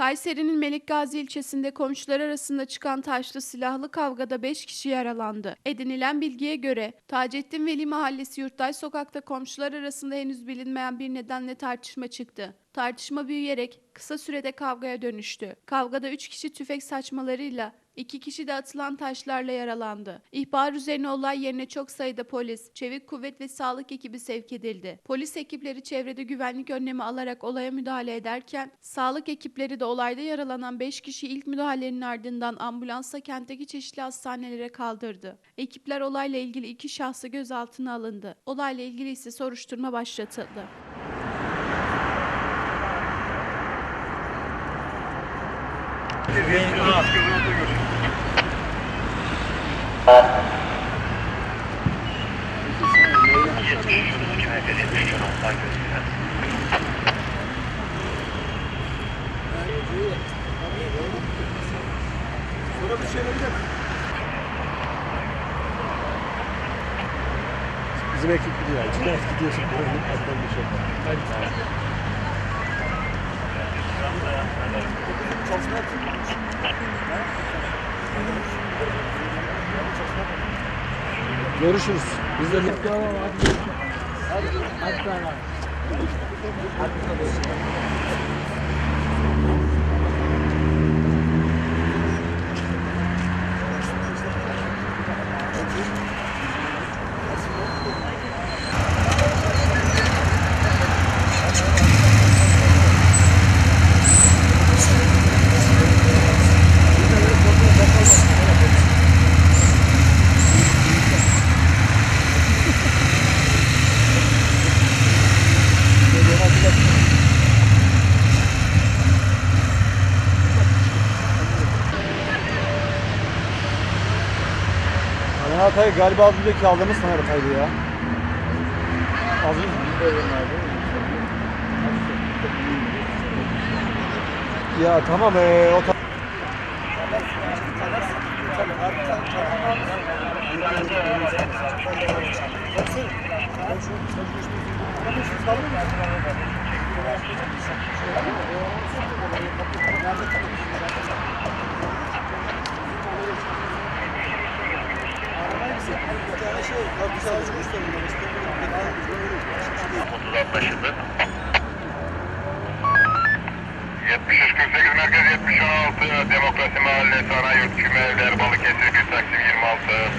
Kayseri'nin Melikgazi ilçesinde komşular arasında çıkan taşlı silahlı kavgada 5 kişi yaralandı. Edinilen bilgiye göre Taceddin Veli Mahallesi Yurttaş Sokak'ta komşular arasında henüz bilinmeyen bir nedenle tartışma çıktı. Tartışma büyüyerek kısa sürede kavgaya dönüştü. Kavgada 3 kişi tüfek saçmalarıyla İki kişi de atılan taşlarla yaralandı. İhbar üzerine olay yerine çok sayıda polis, çevik kuvvet ve sağlık ekibi sevk edildi. Polis ekipleri çevrede güvenlik önlemi alarak olaya müdahale ederken, sağlık ekipleri de olayda yaralanan 5 kişi ilk müdahalenin ardından ambulansla kentteki çeşitli hastanelere kaldırdı. Ekipler olayla ilgili iki şahsı gözaltına alındı. Olayla ilgili ise soruşturma başlatıldı. Bizim ekip gidiyor. İki taraf gidiyor şimdi. Alttan bir şey. Görüşürüz. Biz de Taner Hatay galiba az önceki aldığımız Taner Hatay'dı ya. Az önce Ya tamam ee, o ta- Uzaklaşıldı. 7348 Merkez 7016 Demokrasi Mahallesi Arayurt Küme Evler Balıkesir Gül Taksim 26